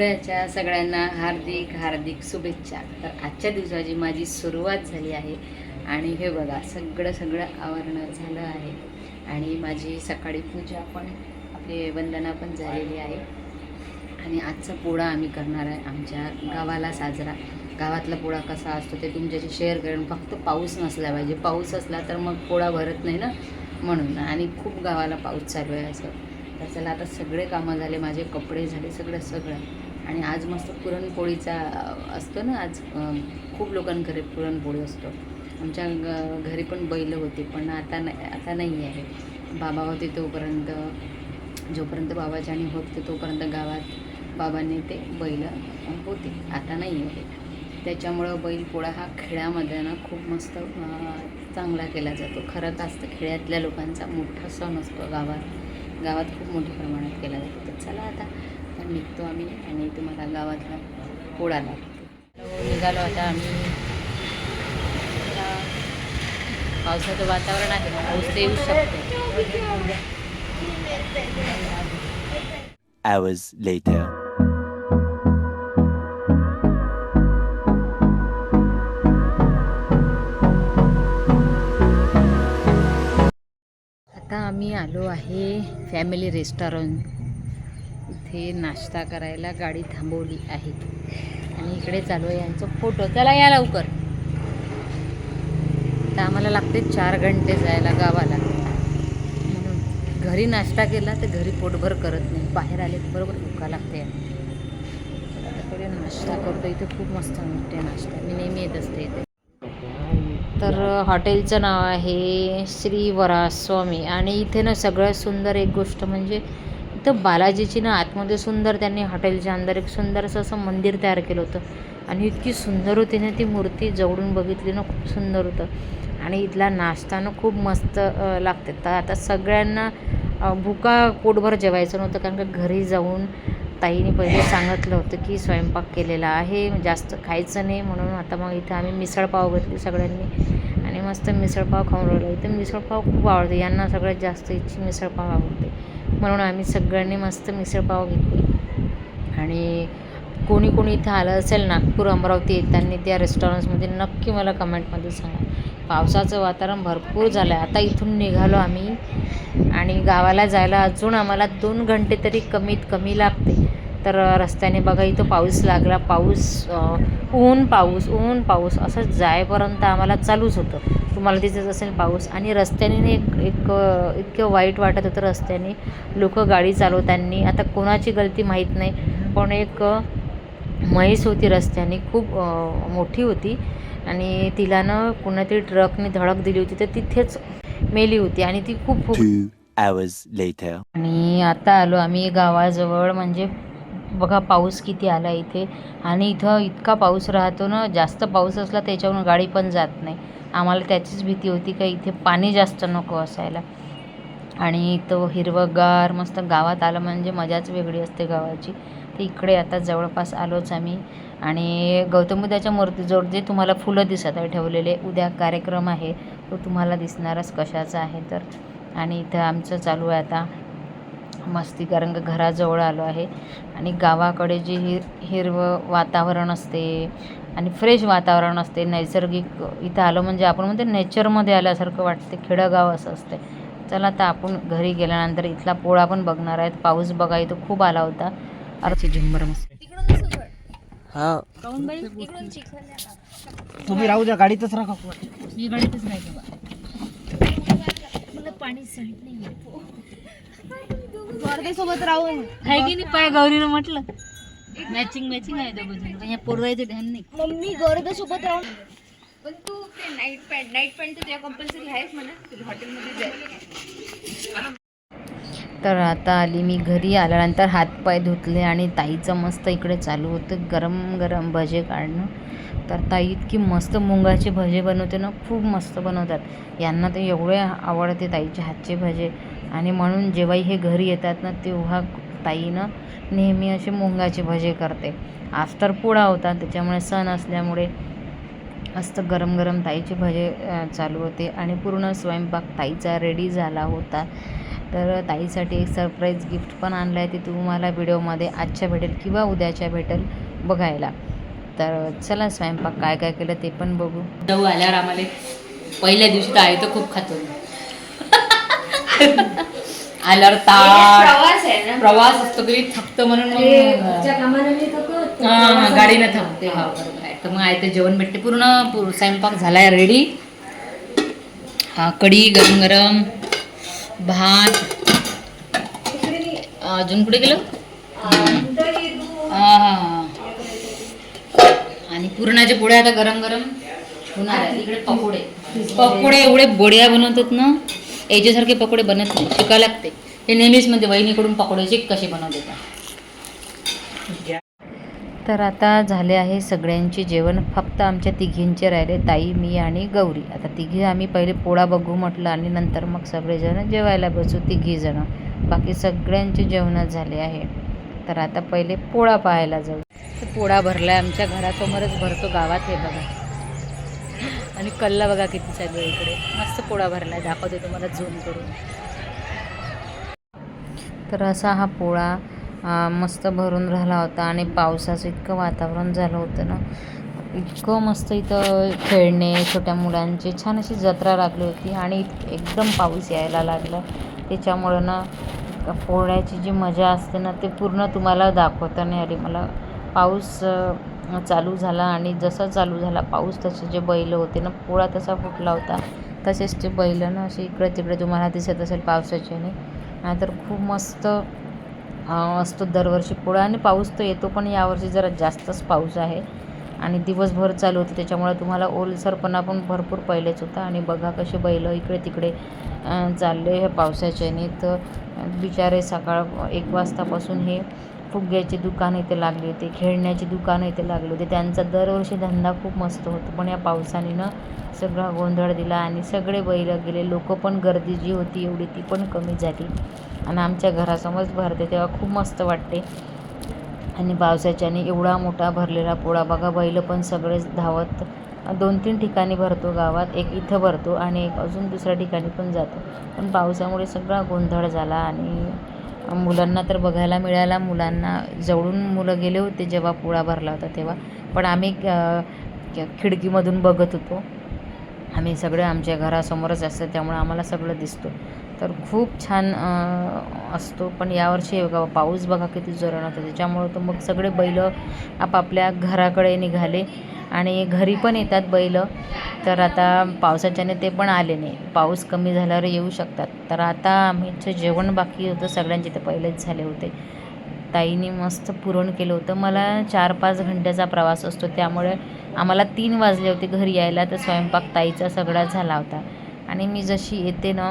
पोळ्याच्या सगळ्यांना हार्दिक हार्दिक शुभेच्छा. तर आजच्या दिवसाची माझी सुरुवात झाली आहे. आणि हे बघा सगळं सगळं आवरणं झालं आहे. आणि माझी सकाळी पूजा पण आपली वंदना पण झालेली आहे. आणि आजचा पोळा आम्ही करणार आहे आमच्या गावाला साजरा. गावातला पोळा कसा असतो ते तुमच्याशी शेअर करेन. फक्त पाऊस नसला पाहिजे. पाऊस असला तर मग पोळा भरत नाही ना? म्हणून. आणि खूप गावाला पाऊस चालू आहे असं. तर चला आता सगळे कामं झाले माझे कपडे झाले सगळं सगळं. आणि आज मस्त पुरणपोळीचा असतो ना आज खूप लोकांकडे पुरणपोळी असतो. आमच्या ग घरी पण बैल होते पण आता नाही आता नाही आहे. बाबा होते तोपर्यंत जोपर्यंत बाबाच्या आणि होते तोपर्यंत गावात बाबांनी ते बैल होते. आता नाही आहे. त्याच्यामुळं बैलपोळा हा खेड्यामध्ये ना खूप मस्त चांगला केला जातो. खरं तर असतं खेड्यातल्या लोकांचा मोठा सण असतो गावात. गावात खूप मोठ्या प्रमाणात केला जातो. तर चला आता आता निघतो आम्ही आणि तुम्हाला गावातला पोळा लागतो. निघालो आता आम्ही. पावसाचं वातावरण आहे पाऊस येऊ शकतो. Hours later. आता आम्ही आलो आहे फॅमिली रेस्टॉरंट इथे नाश्ता करायला गाडी थांबवली आहे. आणि इकडे चालू आहे यांचं फोटो. चला या लवकर. तर आम्हाला लागते चार घंटे जायला गावाला. म्हणून घरी नाश्ता केला तर घरी पोटभर करत नाही. बाहेर आले तर बरोबर भुका लागते नाश्ता करतो. इथे खूप मस्त मिळते नाश्ता. मी नेहमी येत असते इथे. तर हॉटेलचं नाव आहे श्री वरास्वामी आणि इथे ना सगळ्यात सुंदर एक गोष्ट म्हणजे तर बालाजीची ना आतमध्ये सुंदर त्यांनी हॉटेलच्या अंदर एक सुंदरसं असं मंदिर तयार केलं होतं. आणि इतकी सुंदर होती ना ती मूर्ती जवळून बघितली ना खूप सुंदर होतं. आणि इथला नाश्ता ना खूप मस्त लागते. तर आता सगळ्यांना भुका पोटभर जेवायचं नव्हतं कारण का घरी जाऊन ताईने पहिले सांगितलं होतं की स्वयंपाक केलेला आहे जास्त खायचं नाही म्हणून आता मग इथं आम्ही मिसळपाव घेतली सगळ्यांनी. आणि मस्त मिसळपाव खाऊन राहिलो. इथं मिसळपाव खूप आवडते. यांना सगळ्यात जास्त इथची मिसळपाव आवडते. म्हणून आम्ही सगळ्यांनी मस्त मिसळपाव घेतली. आणि कोणी कोणी इथं आलं असेल नागपूर अमरावती येताना त्या रेस्टॉरंट्समध्ये नक्की मला कमेंटमध्ये सांगा. पावसाचं वातावरण भरपूर झालं आहे आता इथून निघालो आम्ही आणि गावाला जायला अजून आम्हाला दोन घंटे तरी कमीत कमी लागते. तर रस्त्याने बघा इथं पाऊस लागला. पाऊस ऊन पाऊस ऊन पाऊस असं जायपर्यंत आम्हाला चालूच होतं. तुम्हाला दिसत असेल पाऊस आणि रस्त्याने एक एक इतकं वाईट वाटत होतं रस्त्याने लोक गाडी चालवताना आता कोणाची गलती माहीत नाही पण एक म्हैस होती रस्त्याने खूप मोठी होती आणि तिला ना कुणातरी ट्रकने धडक दिली होती तर तिथेच मेली होती आणि ती खूप. आणि आता आलो आम्ही गावाजवळ म्हणजे बघा पाऊस किती आला इथे. आणि इथं इतका पाऊस राहतो ना जास्त पाऊस असला त्याच्यावरून गाडी पण जात नाही. आम्हाला त्याचीच भीती होती का इथे पाणी जास्त नको असायला. आणि तो हिरवंगार मस्त गावात आलं म्हणजे मजाच वेगळी असते गावाची. तर इकडे आता जवळपास आलोच आम्ही. आणि गौतम बुद्धाच्या मूर्तीजवळ जे तुम्हाला फुलं दिसत आहे ठेवलेले उद्या कार्यक्रम आहे. तो तुम्हाला दिसणारच कशाचा आहे तर. आणि इथं आमचं चालू आहे आता. मस्ती कारण का घराजवळ आलो आहे आणि गावाकडे जे हिर हिरवं वातावरण असते आणि फ्रेश वातावरण असते नैसर्गिक इथं आलं म्हणजे आपण म्हणते नेचरमध्ये आल्यासारखं वाटते खेडंगाव असं असते चला आता आपण घरी गेल्यानंतर इथला पोळा पण बघणार आहेत. पाऊस बघा इथं खूप आला होता. अरे झुंबर मस्त. हा. तुम्ही राहू द्या गाडीतच राहा. मी गाडीतच नाही सोबत राहू. आहे की नाही? पाय गौरीनं म्हटलं. मॅचिंग मॅचिंग आहे दोघं या पोरवायचं ध्यान नाही. मम्मी गौरव सोबत राहू. पण तू ते नाईट पॅन्ट नाईट पॅन्ट तर तुझ्या कंपल्सरी आहेच म्हणा. तुझ्या हॉटेलमध्ये जाय तर आता आली मी घरी. आल्यानंतर हातपाय धुतले आणि ताईचं मस्त इकडे चालू होतं. गरम गरम भजे काढणं. तर ताई इतकी मस्त मुंगाचे भजे बनवते ना खूप मस्त बनवतात. यांना ते एवढे आवडते ताईचे हातचे भजे. आणि म्हणून जेव्हाही हे घरी येतात ना तेव्हा ताईनं नेहमी असे मुंगाचे भजे करते. आज तर पोळा होता त्याच्यामुळे सण असल्यामुळे मस्त गरम गरम ताईचे भजे चालू होते आणि पूर्ण स्वयंपाक ताईचा रेडी झाला होता. तर ताईसाठी एक सरप्राईज गिफ्ट पण आणलं आहे ते तुम्हाला व्हिडिओमध्ये आजच्या भेटेल किंवा उद्याच्या भेटेल बघायला. तर चला स्वयंपाक काय काय केलं ते पण बघू. जाऊ आल्यावर आम्हाला पहिल्या दिवशी तर आहे तर खूप खातो आल्यावर ताट प्रवास आहे ना. प्रवास असतो कधी थकतो म्हणून मग. गाडीनं थांबते हा बरोबर आहे. तर मग आहे ते जेवण भेटते पूर्ण. पूर- स्वयंपाक झालाय रेडी हा कढी गरम गरम भात. अजून कुठे गेलं? हा हा हा. आणि पुरणाचे पोळे आता गरम गरम होणार आहे इकडे पकोडे. पकोडे एवढे बढिया बनवतात ना. याच्यासारखे पकोडे बनत नाही शिकायला लागते. हे नेहमीच म्हणजे वहिनीकडून पकोड्याचे कसे बनवतात तर आता झाले आहे सगळ्यांचे जेवण. फक्त आमच्या तिघींचे राहिले ताई मी आणि गौरी. आता तिघी आम्ही पहिले पोळा बघू म्हटलं आणि नंतर मग सगळेजण जेवायला बसू तिघीजणं. बाकी सगळ्यांचे जेवण झाले आहे. तर आता पहिले पोळा पाहायला जाऊ. तर पोळा भरला आमच्या घरासमोरच भरतो गावात हे बघा. आणि कल्ला बघा किती चालू आहे इकडे. मस्त पोळा भरला आहे दाखवते तुम्हाला झूम करून. तर असा हा पोळा मस्त भरून राहिला होता आणि पावसाचं इतकं वातावरण झालं होतं ना. इतकं मस्त इथं खेळणे छोट्या मुलांची छान अशी जत्रा लागली होती आणि एकदम पाऊस यायला लागला. त्याच्यामुळं ना पोळ्याची जी मजा असते ना ते पूर्ण तुम्हाला दाखवता नाही आली. मला पाऊस चालू झाला आणि जसा चालू झाला पाऊस तसे जे बैल होते ना पोळा तसा फुटला होता. तसेच ते बैल ना असे इकडे तिकडे तुम्हाला दिसत असेल पावसाचे तर खूप मस्त असतो दरवर्षी पोळा आणि पाऊस तर येतो पण यावर्षी जरा जास्तच पाऊस आहे. आणि दिवसभर चालू होते त्याच्यामुळे तुम्हाला ओलसरपणा पण भरपूर पहिलेच होता. आणि बघा कसे बैल इकडे तिकडे चालले हे पावसाच्याने. तर बिचारे सकाळ एक वाजतापासून हे फुग्याचे दुकान इथे लागले होते खेळण्याचे दुकानं इथे लागले होते. त्यांचा दरवर्षी धंदा खूप मस्त होतो. पण या पावसाने ना सगळा गोंधळ दिला आणि सगळे बैल गेले. लोक पण गर्दी जी होती एवढी ती पण कमी झाली. आणि आमच्या घरासमोरच भरते तेव्हा खूप मस्त वाटते. आणि पावसाच्याने एवढा मोठा भरलेला पोळा. बघा बैल पण सगळेच धावत. दोन तीन ठिकाणी भरतो गावात. एक इथं भरतो आणि एक अजून दुसऱ्या ठिकाणी पण जातो. पण पावसामुळे सगळा गोंधळ झाला आणि मुलांना तर बघायला मिळाला मुलांना जवळून मुलं गेले होते जेव्हा पोळा भरला होता तेव्हा. पण आम्ही खिडकीमधून बघत होतो. आम्ही सगळं आमच्या घरासमोरच असतं त्यामुळे आम्हाला सगळं दिसतो. तर खूप छान असतो. पण यावर्षी बघा पाऊस बघा किती जोरानं होता. त्याच्यामुळं तर मग सगळे बैल आपापल्या घराकडे निघाले आणि घरी पण येतात बैल. तर आता पावसाच्याने ते पण आले नाही. पाऊस कमी झाल्यावर येऊ शकतात. तर आता आमचं जेवण बाकी होतं. सगळ्यांचे ते पहिलेच झाले होते. ताईने मस्त पुरण केलं होतं. मला चार पाच घंट्याचा प्रवास असतो. त्यामुळे आम्हाला तीन वाजले होते घरी यायला. तर स्वयंपाक ताईचा सगळा झाला होता. आणि मी जशी येते ना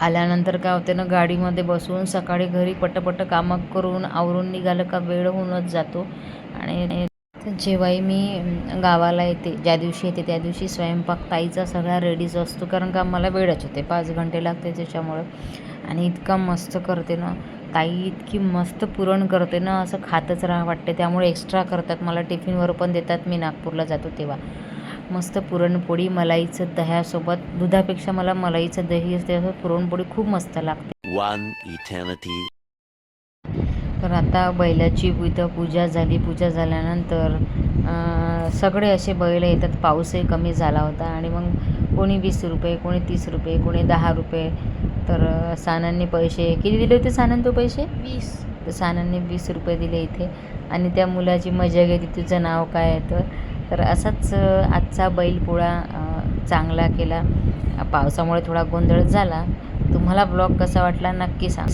आल्यानंतर काय होते ना गाडीमध्ये बसून सकाळी घरी पटपट कामं करून आवरून निघालं का वेळ होऊनच जातो. आणि जेव्हाही मी गावाला येते ज्या दिवशी येते त्या दिवशी स्वयंपाक ताईचा सगळा रेडीच असतो. कारण का मला वेळच होते. पाच घंटे लागते त्याच्यामुळं. आणि इतका मस्त करते ना ताई इतकी मस्त पुरण करते ना असं खातच राहा वाटते. त्यामुळे एक्स्ट्रा करतात. मला टिफिनवर पण देतात. मी नागपूरला जातो तेव्हा. मस्त पुरणपोळी मलाईचं दह्यासोबत. दुधापेक्षा मला मलाईचं दही असते असं पुरणपोळी खूप मस्त लागते. One eternity. तर आता बैलाची इथं पूजा झाली. पूजा झाल्यानंतर सगळे असे बैल येतात. पाऊसही कमी झाला होता आणि मग कोणी वीस रुपये कोणी तीस रुपये कोणी दहा रुपये. तर सानांनी पैसे किती दिले होते सानन तो पैसे? वीस. तर सानांनी वीस रुपये दिले इथे. आणि त्या मुलाची मजा घेते. तुझं नाव काय आहे तर? तर असाच आजचा बैलपोळा चांगला केला. पावसामुळे थोडा गोंधळ झाला. तुम्हाला ब्लॉग कसा वाटला नक्की सांग.